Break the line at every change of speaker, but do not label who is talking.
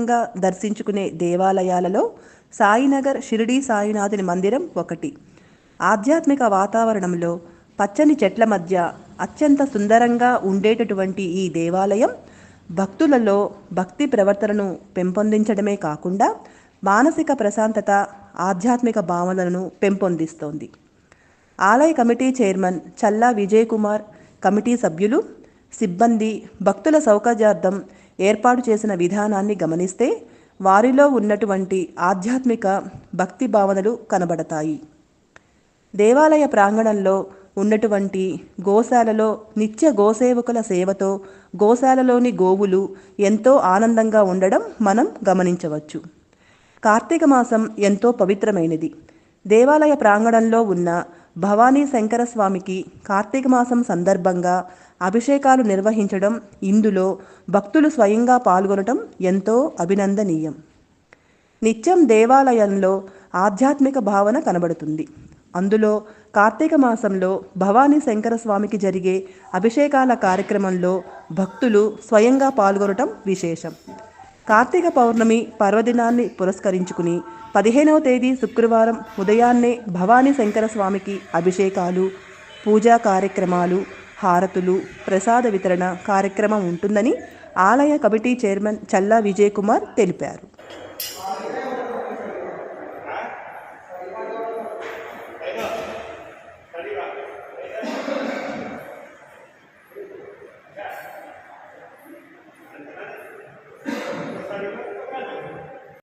గా దర్శించుకునే దేవాలయాలలో సాయినగర్ షిరిడీ సాయినాథుని మందిరం ఒకటి. ఆధ్యాత్మిక వాతావరణంలో పచ్చని చెట్ల మధ్య అత్యంత సుందరంగా ఉండేటటువంటి ఈ దేవాలయం భక్తులలో భక్తి ప్రవర్తనను పెంపొందించడమే కాకుండా మానసిక ప్రశాంతత ఆధ్యాత్మిక భావనలను పెంపొందిస్తోంది. ఆలయ committee chairman Challa Vijay Kumar committee సభ్యులు సిబ్బంది భక్తుల సౌకర్యార్థం ఏర్పాటు చేసిన విధానాన్ని గమనిస్తే వారిలో ఉన్నటువంటి ఆధ్యాత్మిక భక్తి భావనలు కనబడతాయి. దేవాలయ ప్రాంగణంలో ఉన్నటువంటి గోశాలలో నిత్య గోసేవకుల సేవతో గోశాలలోని గోవులు ఎంతో ఆనందంగా ఉండడం మనం గమనించవచ్చు. కార్తీక మాసం ఎంతో పవిత్రమైనది. దేవాలయ ప్రాంగణంలో ఉన్న భవానీ శంకర స్వామికి కార్తీక మాసం సందర్భంగా అభిషేకాలు నిర్వహించడం ఇందులో భక్తులు స్వయంగా పాల్గొనటం ఎంతో అభినందనీయం. నిత్యం దేవాలయంలో ఆధ్యాత్మిక భావన కనబడుతుంది. అందులో కార్తీక మాసంలో భవానీ శంకర స్వామికి జరిగే అభిషేకాల కార్యక్రమంలో భక్తులు స్వయంగా పాల్గొనటం విశేషం. కార్తీక పౌర్ణమి పర్వదినాన్ని పురస్కరించుకుని పదిహేనవ తేదీ శుక్రవారం ఉదయాన్నే భవానీ శంకర స్వామికి అభిషేకాలు పూజా కార్యక్రమాలు హారతులు ప్రసాద వితరణ కార్యక్రమం ఉంటుందని ఆలయ కమిటీ చైర్మన్ చల్లా విజయ్ కుమార్ తెలిపారు.